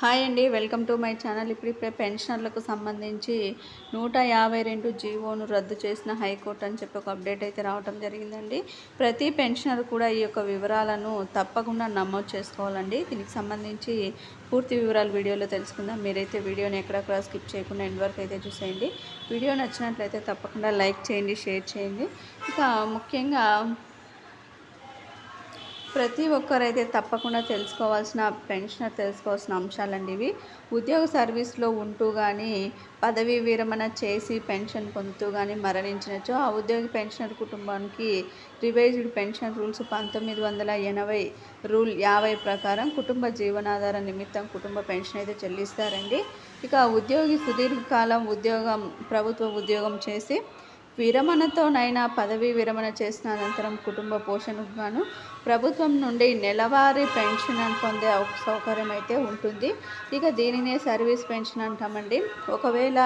Hi అండి. Welcome to my channel. ఇప్పుడు ఇప్పుడే పెన్షనర్లకు సంబంధించి నూట యాభై రెండు జీవోను రద్దు చేసిన హైకోర్టు అని చెప్పి ఒక అప్డేట్ అయితే రావడం జరిగిందండి. ప్రతి పెన్షనర్ కూడా ఈ యొక్క వివరాలను తప్పకుండా నమోదు చేసుకోవాలండి. దీనికి సంబంధించి పూర్తి వివరాలు వీడియోలో తెలుసుకుందాం. మీరైతే వీడియోని ఎక్కడక్కడ స్కిప్ చేయకుండా ఎండ్ వరకు అయితే చూసేయండి. వీడియో నచ్చినట్లయితే తప్పకుండా లైక్ చేయండి షేర్ చేయండి. ఇక ముఖ్యంగా ప్రతి ఒక్కరైతే తప్పకుండా తెలుసుకోవాల్సిన పెన్షనర్ తెలుసుకోవాల్సిన అంశాలండి ఇవి. ఉద్యోగ సర్వీస్లో ఉంటూ కానీ పదవీ విరమణ చేసి పెన్షన్ పొందుతూ కానీ మరణించినచో ఆ ఉద్యోగి పెన్షనర్ కుటుంబానికి రివైజ్డ్ పెన్షన్ రూల్స్ పంతొమ్మిది వందల ఎనభై రూల్ యాభై ప్రకారం కుటుంబ జీవనాధార నిమిత్తం కుటుంబ పెన్షన్ అయితే చెల్లిస్తారండి. ఇక ఉద్యోగి సుదీర్ఘకాలం ఉద్యోగం ప్రభుత్వ ఉద్యోగం చేసి విరమణతోనైనా పదవీ విరమణ చేసిన అనంతరం కుటుంబ పోషణకు గాను ప్రభుత్వం నుండి నెలవారీ పెన్షన్ పొందే సౌకర్యం అయితే ఉంటుంది. ఇక దీనినే సర్వీస్ పెన్షన్ అంటామండి. ఒకవేళ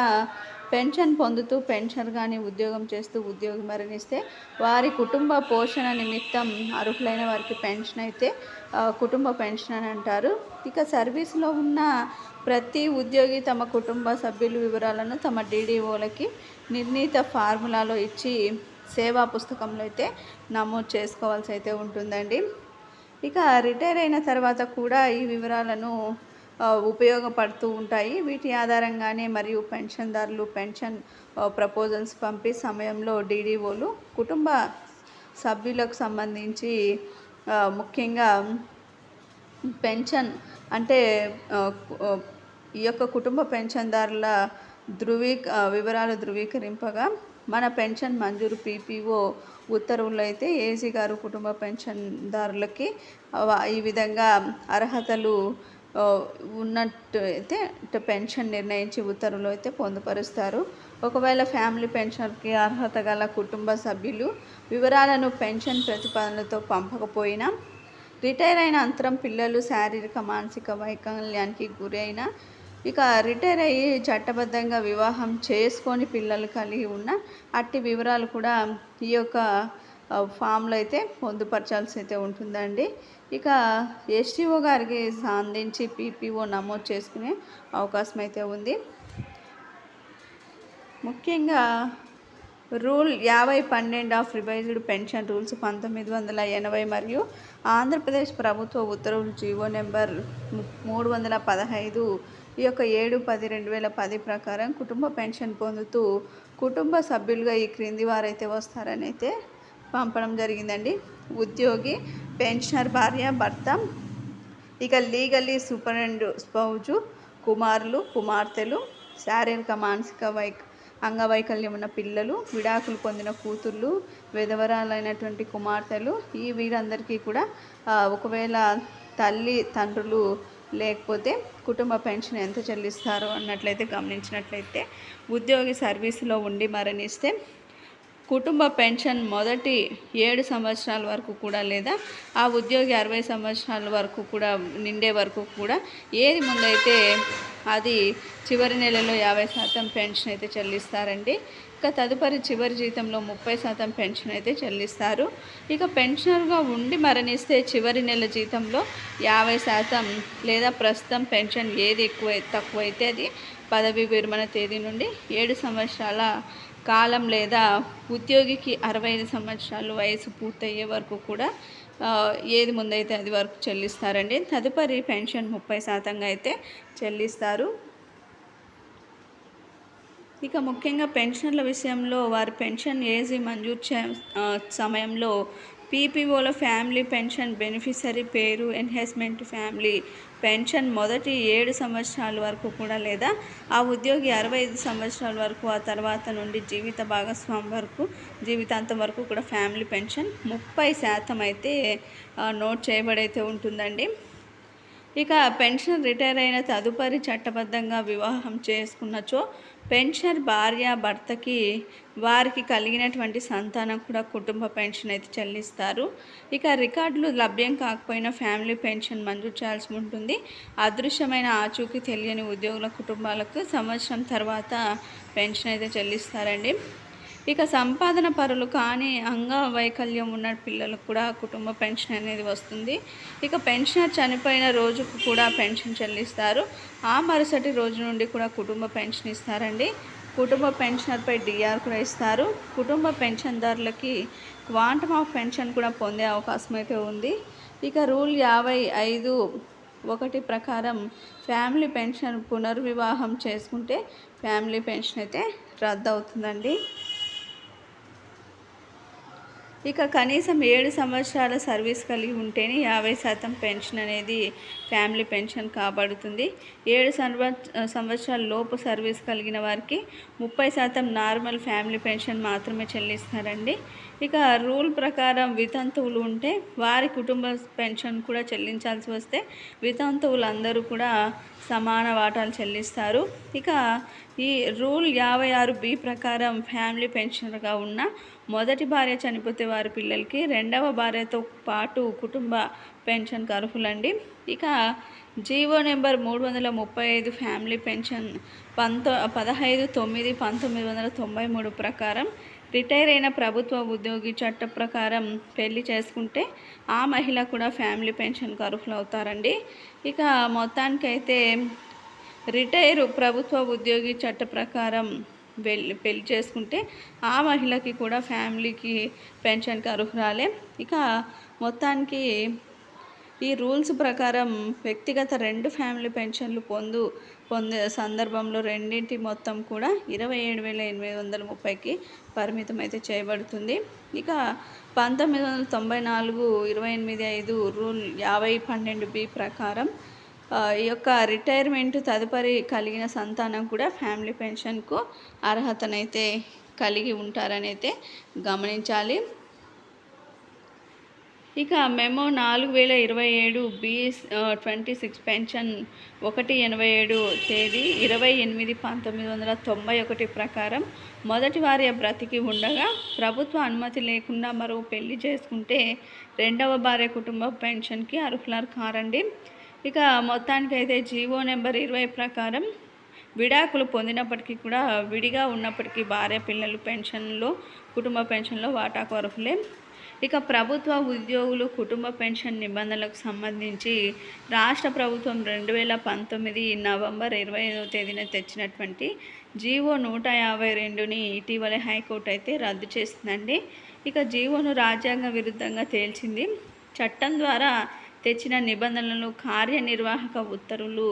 పెన్షన్ పొందుతూ పెన్షన్ కానీ ఉద్యోగం చేస్తూ ఉద్యోగి మరణిస్తే వారి కుటుంబ పోషణ నిమిత్తం అర్హులైన వారికి పెన్షన్ అయితే కుటుంబ పెన్షన్ అని అంటారు. ఇక సర్వీస్లో ఉన్న ప్రతి ఉద్యోగి తమ కుటుంబ సభ్యుల వివరాలను తమ డీడీఓలకి నిర్ణీత ఫార్ములాలో ఇచ్చి సేవా పుస్తకంలో అయితే నమోదు చేసుకోవాల్సి అయితే ఉంటుందండి. ఇక రిటైర్ అయిన తర్వాత కూడా ఈ వివరాలను ఉపయోగపడుతూ ఉంటాయి. వీటి ఆధారంగానే మరియు పెన్షన్దారులు పెన్షన్ ప్రపోజల్స్ పంపే సమయంలో డీడీఓలు కుటుంబ సభ్యులకు సంబంధించి ముఖ్యంగా పెన్షన్ అంటే ఈ యొక్క కుటుంబ పెన్షన్దారుల ధృవీ వివరాలు ధృవీకరింపగా మన పెన్షన్ మంజూరు పీపీఓ ఉత్తర్వులు అయితే ఏజీ గారు కుటుంబ పెన్షన్దారులకి ఈ విధంగా అర్హతలు ఉన్నట్టు అయితే పెన్షన్ నిర్ణయించి ఉత్తర్వులు అయితే పొందుపరుస్తారు. ఒకవేళ ఫ్యామిలీ పెన్షన్కి అర్హత గల కుటుంబ సభ్యులు వివరాలను పెన్షన్ ప్రతిపాదనలతో పంపకపోయినా రిటైర్ అయిన అంతరం పిల్లలు శారీరక మానసిక వైకల్యానికి గురైన ఇక రిటైర్ అయ్యి చట్టబద్ధంగా వివాహం చేసుకొని పిల్లలు కలిగి ఉన్న అట్టి వివరాలు కూడా ఈ యొక్క ఫామ్లో అయితే పొందుపరచాల్సి అయితే ఉంటుందండి. ఇక ఎస్టీఓ గారికి సంధించి పీపీఓ నమోదు చేసుకునే అవకాశం అయితే ఉంది. ముఖ్యంగా రూల్ యాభై పన్నెండు ఆఫ్ రివైజ్డ్ పెన్షన్ రూల్స్ పంతొమ్మిది వందల ఎనభై మరియు ఆంధ్రప్రదేశ్ ప్రభుత్వ ఉత్తర్వులు జీవో నెంబర్ మూడు వందల పదహైదు ఈ యొక్క ఏడు పది రెండు వేల పది ప్రకారం కుటుంబ పెన్షన్ పొందుతూ కుటుంబ సభ్యులుగా ఈ క్రింది వారైతే వస్తారని అయితే పంపడం జరిగిందండి. ఉద్యోగి పెన్షనర్ భార్య భర్త ఇక లీగల్లీ సూపరిండ్ స్పౌజు కుమారులు కుమార్తెలు శారీరక మానసిక వైక్ అంగవైకల్యం ఉన్న పిల్లలు విడాకులు పొందిన కూతుర్లు విధవరాలైనటువంటి కుమార్తెలు ఈ వీరందరికీ కూడా ఒకవేళ తల్లి తండ్రులు లేకపోతే కుటుంబ పెన్షన్ ఎంత చెల్లిస్తారో అన్నట్లయితే గమనించినట్లయితే ఉద్యోగి సర్వీసులో ఉండి మరణిస్తే కుటుంబ పెన్షన్ మొదటి ఏడు సంవత్సరాల వరకు కూడా లేదా ఆ ఉద్యోగి అరవై సంవత్సరాల వరకు కూడా నిండే వరకు కూడా ఏది ముందైతే అది చివరి నెలలో యాభై శాతం పెన్షన్ అయితే చెల్లిస్తారండి. ఇక తదుపరి చివరి జీతంలో ముప్పై శాతం పెన్షన్ అయితే చెల్లిస్తారు. ఇక పెన్షనర్గా ఉండి మరణిస్తే చివరి నెల జీతంలో యాభై శాతం లేదా ప్రస్తుతం పెన్షన్ ఏది ఎక్కువ తక్కువైతే అది పదవి విరమణ తేదీ నుండి ఏడు సంవత్సరాల కాలం లేదా ఉద్యోగికి అరవై ఐదు సంవత్సరాలు వయసు పూర్తయ్యే వరకు కూడా ఏది ముందైతే అది వరకు చెల్లిస్తారండి. తదుపరి పెన్షన్ ముప్పై శాతంగా అయితే చెల్లిస్తారు. ఇక ముఖ్యంగా పెన్షన్ల విషయంలో వారి పెన్షన్ ఏజీ మంజూరు చే సమయంలో పీపీఓలో ఫ్యామిలీ పెన్షన్ బెనిఫిషరీ పేరు ఎన్హెస్మెంట్ ఫ్యామిలీ పెన్షన్ మొదటి ఏడు సంవత్సరాల వరకు కూడా లేదా ఆ ఉద్యోగి అరవై ఐదు సంవత్సరాల వరకు ఆ తర్వాత నుండి జీవిత భాగస్వామి వరకు జీవితాంతం వరకు కూడా ఫ్యామిలీ పెన్షన్ ముప్పై శాతం అయితే నోట్ చేయబడైతే ఉంటుందండి. ఇక పెన్షన్ రిటైర్ అయిన తదుపరి చట్టబద్ధంగా వివాహం చేసుకున్నచో పెన్షనర్ భార్య భర్తకి వారికి కలిగినటువంటి సంతానం కూడా కుటుంబ పెన్షన్ అయితే చెల్లిస్తారు. ఇక రికార్డులు లభ్యం కాకపోయినా ఫ్యామిలీ పెన్షన్ మంజూరు చేయాల్సి ఉంటుంది. అదృశ్యమైన ఆచూకీ తెలియని ఉద్యోగుల కుటుంబాలకు సంవత్సరం తర్వాత పెన్షన్ అయితే చెల్లిస్తారండి. ఇక సంపాదన పరులు కానీ అంగవైకల్యం ఉన్న పిల్లలకు కూడా కుటుంబ పెన్షన్ అనేది వస్తుంది. ఇక పెన్షనర్ చనిపోయిన రోజుకు కూడా పెన్షన్ చెల్లిస్తారు. ఆ మరుసటి రోజు నుండి కూడా కుటుంబ పెన్షన్ ఇస్తారండి. కుటుంబ పెన్షనర్పై డిఆర్ కూడా ఇస్తారు. కుటుంబ పెన్షన్దారులకి క్వాంటమ్ ఆఫ్ పెన్షన్ కూడా పొందే అవకాశం అయితే ఉంది. ఇక రూల్ యాభై ఐదు ఒకటి ప్రకారం ఫ్యామిలీ పెన్షన్ పునర్వివాహం చేసుకుంటే ఫ్యామిలీ పెన్షన్ అయితే రద్దు అవుతుందండి. ఇక కనీసం ఏడు సంవత్సరాల సర్వీస్ కలిగి ఉంటేనే యాభై శాతం పెన్షన్ అనేది ఫ్యామిలీ పెన్షన్ కాబడుతుంది. ఏడు సంవత్సరాల లోపు సర్వీస్ కలిగిన వారికి ముప్పై శాతం నార్మల్ ఫ్యామిలీ పెన్షన్ మాత్రమే చెల్లిస్తారండి. ఇక రూల్ ప్రకారం వితంతువులు ఉంటే వారి కుటుంబ పెన్షన్ కూడా చెల్లించాల్సి వస్తే వితంతువులు అందరూ కూడా సమాన వాటాలు చెల్లిస్తారు. ఇక ఈ రూల్ యాభై ఆరు బి ప్రకారం ఫ్యామిలీ పెన్షనర్గా ఉన్న మొదటి భార్య చనిపోతే వారి పిల్లలకి రెండవ భార్యతో పాటు కుటుంబ పెన్షన్ అర్హులండి. ఇక జీవో నెంబర్ మూడు వందల ముప్పై ఐదు ఫ్యామిలీ పెన్షన్ పంతొ పదహైదు తొమ్మిది పంతొమ్మిది వందల తొంభై మూడు ప్రకారం రిటైర్ అయిన ప్రభుత్వ ఉద్యోగి చట్ట ప్రకారం పెళ్ళి చేసుకుంటే ఆ మహిళ కూడా ఫ్యామిలీ పెన్షన్ అర్హులు అవుతారండి. ఇక మొత్తానికైతే రిటైర్ ప్రభుత్వ ఉద్యోగి చట్ట ప్రకారం పెళ్ళి పెళ్ళి చేసుకుంటే ఆ మహిళకి కూడా ఫ్యామిలీకి పెన్షన్కి అర్హురాలే. ఇక మొత్తానికి ఈ రూల్స్ ప్రకారం వ్యక్తిగత రెండు ఫ్యామిలీ పెన్షన్లు పొందు పొందే సందర్భంలో రెండింటి మొత్తం కూడా ఇరవై ఏడు వేల ఎనిమిది వందల ముప్పైకి పరిమితం అయితే చేయబడుతుంది. ఇక పంతొమ్మిది వందల తొంభై నాలుగు ఇరవై ఎనిమిది ఐదు రూల్ యాభై పన్నెండు బి ప్రకారం ఈ యొక్క రిటైర్మెంట్ తదుపరి కలిగిన సంతానం కూడా ఫ్యామిలీ పెన్షన్కు అర్హతనైతే కలిగి ఉంటారని అయితే గమనించాలి. ఇక మెమో నాలుగు వేల ఇరవై ఏడు బి ట్వంటీ సిక్స్ పెన్షన్ ఒకటి ఎనభై ఏడు తేదీ ఇరవై ఎనిమిది పంతొమ్మిది వందల తొంభై ఒకటి ప్రకారం మొదటి వారి బ్రతికి ఉండగా ప్రభుత్వ అనుమతి లేకుండా మరో పెళ్ళి చేసుకుంటే రెండవ భార్య కుటుంబ పెన్షన్కి అర్హులారు కారండి ఇక మొత్తానికైతే జీవో నెంబర్ ఇరవై ప్రకారం విడాకులు పొందినప్పటికీ కూడా విడిగా ఉన్నప్పటికీ భార్య పిల్లలు పెన్షన్లో కుటుంబ పెన్షన్లో వాటా కొరకులే ఇక ప్రభుత్వ ఉద్యోగులు కుటుంబ పెన్షన్ నిబంధనలకు సంబంధించి రాష్ట్ర ప్రభుత్వం రెండు వేల పంతొమ్మిది నవంబర్ ఇరవై ఐదవ తేదీన తెచ్చినటువంటి జీవో నూట యాభై రెండుని ఇటీవలే హైకోర్టు అయితే రద్దు చేసిందండి. ఇక జీవోను రాజ్యాంగ విరుద్ధంగా తేల్చింది. చట్టం ద్వారా తెచ్చిన నిబంధనలను కార్యనిర్వాహక ఉత్తర్వులు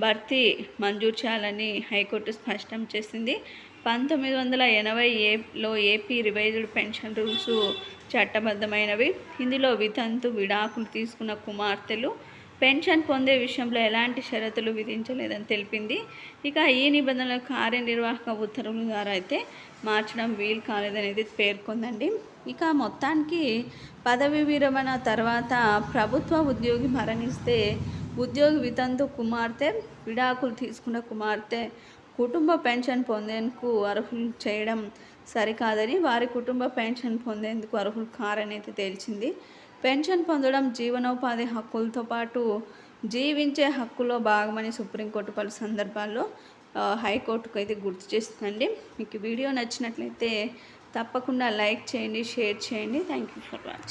భర్తీ మంజూరు చేయాలని హైకోర్టు స్పష్టం చేసింది. పంతొమ్మిది వందల ఎనభై ఏలో ఏపీ రివైజ్డ్ పెన్షన్ రూల్స్ చట్టబద్ధమైనవి. ఇందులో వితంతు విడాకులు తీసుకున్న కుమార్తెలు పెన్షన్ పొందే విషయంలో ఎలాంటి షరతులు విధించలేదని తెలిపింది. ఇక ఈ నిబంధనల కార్యనిర్వాహక ఉత్తర్వుల ద్వారా అయితే మార్చడం వీలు కాలేదనేది పేర్కొందండి. ఇక మొత్తానికి పదవి విరమణ తర్వాత ప్రభుత్వ ఉద్యోగి మరణిస్తే ఉద్యోగి వితంతు కుమార్తె విడాకులు తీసుకున్న కుమార్తె కుటుంబ పెన్షన్ పొందేందుకు అర్హులు చేయడం సరికాదని వారి కుటుంబ పెన్షన్ పొందేందుకు అర్హులు కారనైతే తేల్చింది. పెన్షన్ పొందడం జీవనోపాధి హక్కులతో పాటు జీవించే హక్కులో భాగమని సుప్రీంకోర్టు పలు సందర్భాల్లో హైకోర్టుకు అయితే గుర్తు చేస్తుందండి. మీకు వీడియో నచ్చినట్లయితే తప్పకుండా లైక్ చేయండి షేర్ చేయండి. Thank you for watching